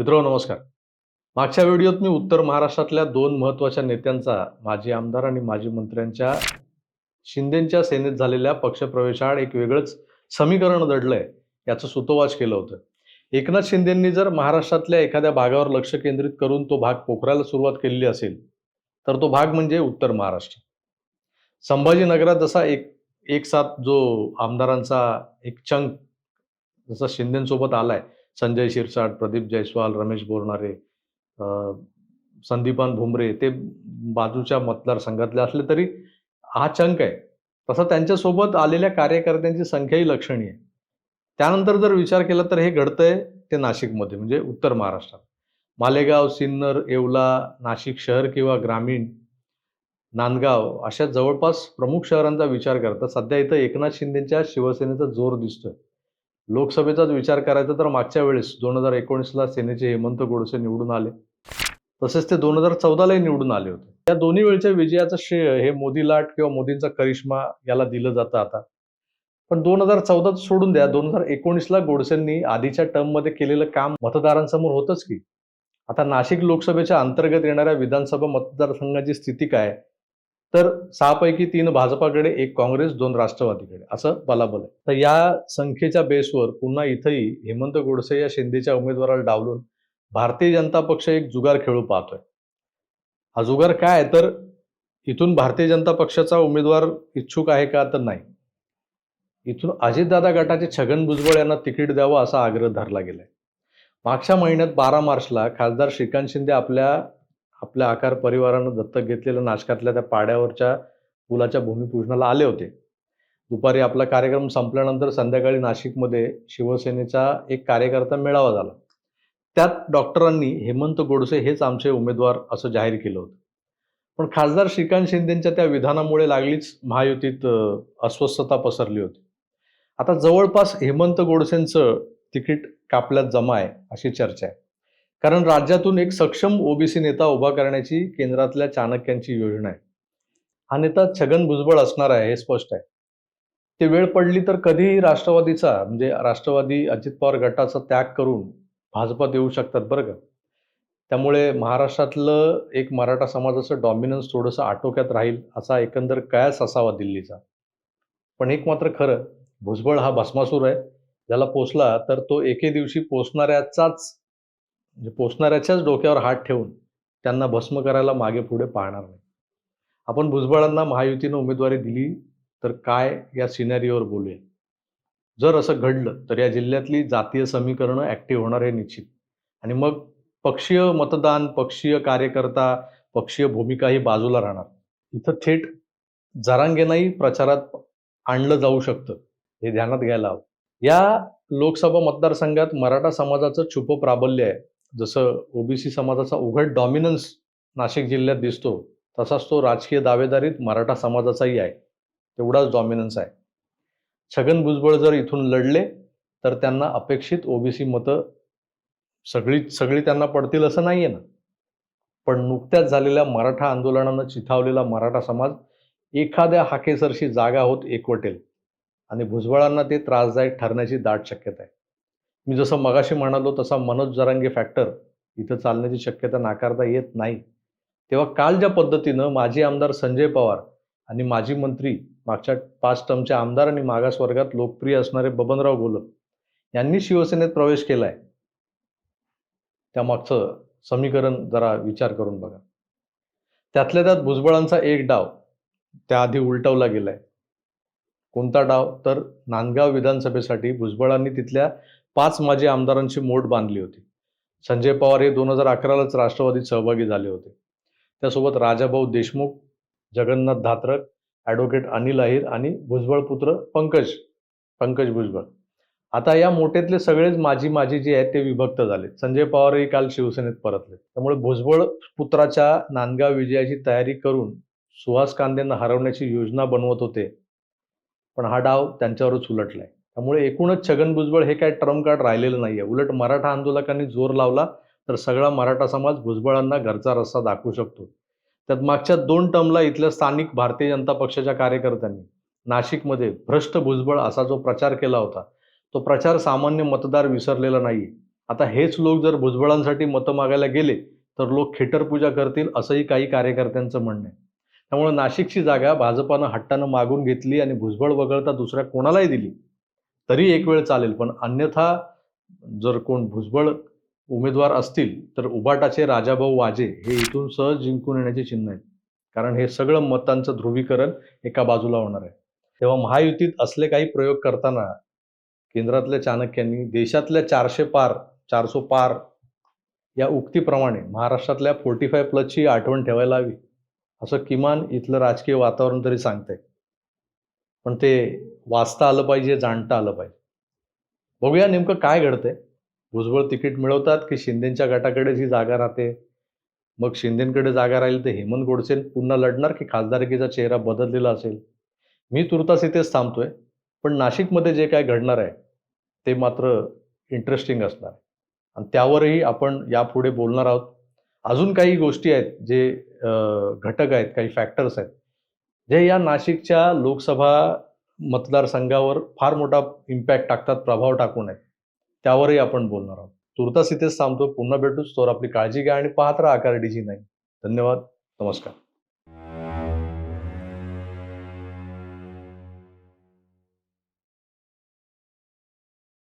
मित्र नमस्कार. मागच्या व्हिडिओत मी उत्तर महाराष्ट्रातल्या दोन महत्त्वाच्या नेत्यांचा माजी आमदार आणि माजी मंत्र्यांच्या शिंदेच्या सेनेत झालेल्या पक्षप्रवेशाआड एक वेगळंच समीकरण दडलंय याचं सुतोवाच केलं होतं. एकनाथ शिंदेंनी जर महाराष्ट्रातल्या एखाद्या भागावर लक्ष केंद्रित करून तो भाग पोखरायला सुरुवात केलेली असेल तर तो भाग म्हणजे उत्तर महाराष्ट्र. संभाजीनगरात जसा एक एक साथ जो आमदारांचा एक चंक जसा शिंदेसोबत आलाय संजय शिरसाट प्रदीप जयस्वाल रमेश बोरणारे संदीपान भुमरे ते बाजूच्या मतदारसंघातले असले तरी हा चंक आहे. तसा त्यांच्यासोबत आलेल्या कार्यकर्त्यांची संख्याही लक्षणीय. आहे त्यानंतर जर विचार केला तर हे घडतंय ते नाशिकमध्ये म्हणजे उत्तर महाराष्ट्रात. मालेगाव सिन्नर येवला नाशिक शहर किंवा ग्रामीण नांदगाव अशा जवळपास प्रमुख शहरांचा विचार करता सध्या इथं एकनाथ शिंदेच्या शिवसेनेचा जोर दिसतोय. लोकसभेचाच विचार करायचा तर मागच्या वेळेस दोन हजार एकोणीसला सेनेचे हेमंत गोडसे निवडून आले. तसेच ते दोन हजार चौदालाही निवडून आले होते. त्या दोन्ही वेळच्या विजयाचं श्रेय हे मोदी लाट किंवा मोदींचा करिश्मा याला दिलं जातं आता. पण दोन हजार चौदा सोडून द्या. दोन हजार एकोणीसला गोडसेंनी आधीच्या टर्ममध्ये केलेलं काम मतदारांसमोर होतच की. आता नाशिक लोकसभेच्या अंतर्गत येणाऱ्या विधानसभा मतदारसंघाची स्थिती काय? तर सहापैकी तीन भाजपाकडे एक काँग्रेस दोन राष्ट्रवादीकडे. असं बलाबल आहे. तर या संख्येच्या बेसवर पुन्हा इथंही हेमंत गोडसे या शिंदेच्या उमेदवाराला डावलून भारतीय जनता पक्ष एक जुगार खेळू पाहतोय. हा जुगार काय तर इथून भारतीय जनता पक्षाचा उमेदवार इच्छुक आहे का? तर नाही. इथून अजितदादा गटाचे छगन भुजबळ यांना तिकीट द्यावं असा आग्रह धरला गेलाय. मागच्या महिन्यात बारा मार्चला खासदार श्रीकांत शिंदे आपल्या आपल्या आकार परिवारानं दत्तक घेतलेल्या नाशकातल्या त्या पाड्यावरच्या पुलाच्या भूमिपूजनाला आले होते. दुपारी आपला कार्यक्रम संपल्यानंतर संध्याकाळी नाशिकमध्ये शिवसेनेचा एक कार्यकर्ता मेळावा झाला. त्यात डॉक्टरांनी हेमंत गोडसे हेच आमचे उमेदवार असं जाहीर केलं होतं. पण खासदार श्रीकांत शिंदेंच्या त्या विधानामुळे लागलीच महायुतीत अस्वस्थता पसरली होती. आता जवळपास हेमंत गोडसेंचं तिकीट कापल्यात जमा आहे अशी चर्चा आहे. कारण राज्यातून एक सक्षम ओबीसी नेता उभा करण्याची केंद्रातल्या चाणक्यांची योजना आहे. हा नेता छगन भुजबळ असणार आहे हे स्पष्ट आहे. ते वेळ पडली तर कधीही राष्ट्रवादीचा म्हणजे राष्ट्रवादी अजित पवार गटाचा त्याग करून भाजपात येऊ शकतात बरं का? त्यामुळे महाराष्ट्रातलं एक मराठा समाजाचं डॉमिनन्स थोडंसं आटोक्यात राहील असा एकंदर कयास असावा दिल्लीचा. पण एक मात्र खरं भुजबळ हा भस्मासूर आहे. ज्याला पोचला तर तो एके दिवशी पोचणाऱ्याचाच म्हणजे पोचणाऱ्याच्याच डोक्यावर हात ठेवून त्यांना भस्म करायला मागे पुढे पाहणार नाही. आपण भुजबळांना महायुतीनं उमेदवारी दिली तर काय या सिनेरिओवर बोलूया? जर असं घडलं तर या जिल्ह्यातली जातीय समीकरणं ऍक्टिव्ह होणार हे निश्चित. आणि मग पक्षीय मतदान पक्षीय कार्यकर्ता पक्षीय भूमिका ही बाजूला राहणार. इथं थेट जरांगेनाही प्रचारात आणलं जाऊ शकतं हे ध्यानात घ्यायला हवं. या लोकसभा मतदारसंघात मराठा समाजाचं छुप प्राबल्य आहे. जसं ओबीसी समाजाचा उघड डॉमिनन्स नाशिक जिल्ह्यात दिसतो तसाच तो राजकीय दावेदारीत मराठा समाजाचाही आहे. तेवढाच डॉमिनन्स आहे. छगन भुजबळ जर इथून लढले तर त्यांना अपेक्षित ओबीसी मतं सगळी सगळी त्यांना पडतील असं नाही आहे ना. पण नुकत्याच झालेल्या मराठा आंदोलनानं चिथावलेला मराठा समाज एखाद्या हाकेसरशी जागा होत एकवटेल. आणि भुजबळांना ते त्रासदायक ठरण्याची दाट शक्यता आहे. मी जसं मगाशी म्हणालो तसा मनोज जरांगे फॅक्टर इथं चालण्याची शक्यता नाकारता येत नाही. तेव्हा काल ज्या पद्धतीनं माजी आमदार संजय पवार आणि माजी मंत्री मागच्या पाच टर्मचे आमदार आणि मागासवर्गात लोकप्रिय असणारे बबनराव गोलप यांनी शिवसेनेत प्रवेश केलाय. त्यामागचं समीकरण जरा विचार करून बघा. त्यातल्या त्यात भुजबळांचा एक डाव त्याआधी उलटवला गेलाय. कोणता डाव? तर नांदगाव विधानसभेसाठी भुजबळांनी तिथल्या पाच माजी आमदारांची मोठ बांधली होती. संजय पवार हे दोन हजार अकरालाच राष्ट्रवादीत सहभागी झाले होते. त्यासोबत राजाभाऊ देशमुख जगन्नाथ धात्रक ॲडव्होकेट अनिल अहिर आणि भुजबळ पुत्र पंकज पंकज भुजबळ. आता या मोठ्यातले सगळेच माजी माजी जे आहेत ते विभक्त झाले. संजय पवारही काल शिवसेनेत परतले. त्यामुळे भुजबळ पुत्राच्या नांदगाव विजयाची तयारी करून सुहास कांदेंना हरवण्याची योजना बनवत होते. पण हा डाव त्यांच्यावरच उलटलाय. त्यामुळे एकूणच छगन भुजबळ हे काय ट्रम्प कार्ड राहिलेलं आहे उलट मराठा आंदोलकांनी जोर लावला तर सगळा मराठा समाज भुजबळांना घरचा रस्ता दाखवू शकतो. त्यात मागच्या दोन टर्मला इथल्या स्थानिक भारतीय जनता पक्षाच्या कार्यकर्त्यांनी नाशिकमध्ये भ्रष्ट भुजबळ असा जो प्रचार केला होता तो प्रचार सामान्य मतदार विसरलेला नाही आता हेच लोक जर भुजबळांसाठी मतं मागायला गेले तर लोक खेटर पूजा करतील असंही काही कार्यकर्त्यांचं म्हणणं आहे. त्यामुळे नाशिकची जागा भाजपानं हट्टानं मागून घेतली आणि भुजबळ वगळता दुसऱ्या कोणालाही दिली. तरी एक वेळ चालेल पण अन्यथा जर कोण भुजबळ उमेदवार असतील तर उबाटाचे राजाभाऊ वाजे हे इथून सहज जिंकून येण्याची चिन्ह आहेत. कारण हे सगळं मतांचं ध्रुवीकरण एका बाजूला होणार आहे. तेव्हा महायुतीत असले काही प्रयोग करताना केंद्रातल्या चाणक्यांनी देशातल्या चारशे पार चारसो पार या उक्तीप्रमाणे महाराष्ट्रातल्या फोर्टी फाय प्लसची आठवण ठेवायला हवी. असं किमान इथलं राजकीय वातावरण तरी सांगतंय. पण ते वाचता आलं पाहिजे जाणता आलं पाहिजे. बघूया नेमकं काय घडतंय. भुजबळ तिकीट मिळवतात की शिंदेच्या गटाकडेच ही जागा राहते? मग शिंदेकडे जागा राहील तर हेमंत गोडसे पुन्हा लढणार की खासदारकीचा चेहरा बदललेला असेल? मी तुर्तास इथेच थांबतोय पण नाशिकमध्ये जे काय घडणार आहे ते मात्र इंटरेस्टिंग असणार आहे. आणि त्यावरही आपण यापुढे बोलणार आहोत. अजून काही गोष्टी आहेत जे घटक आहेत काही फॅक्टर्स आहेत. जे या नाशिकच्या लोकसभा मतदारसंघावर फार मोठा इम्पॅक्ट टाकतात प्रभाव टाकून आहेत त्यावरही आपण बोलणार आहोत. तुर्तास इथेच थांबतो. पुन्हा भेटूच. तर आपली काळजी घ्या आणि पाहत राहा आकार डीजी नाही धन्यवाद. नमस्कार.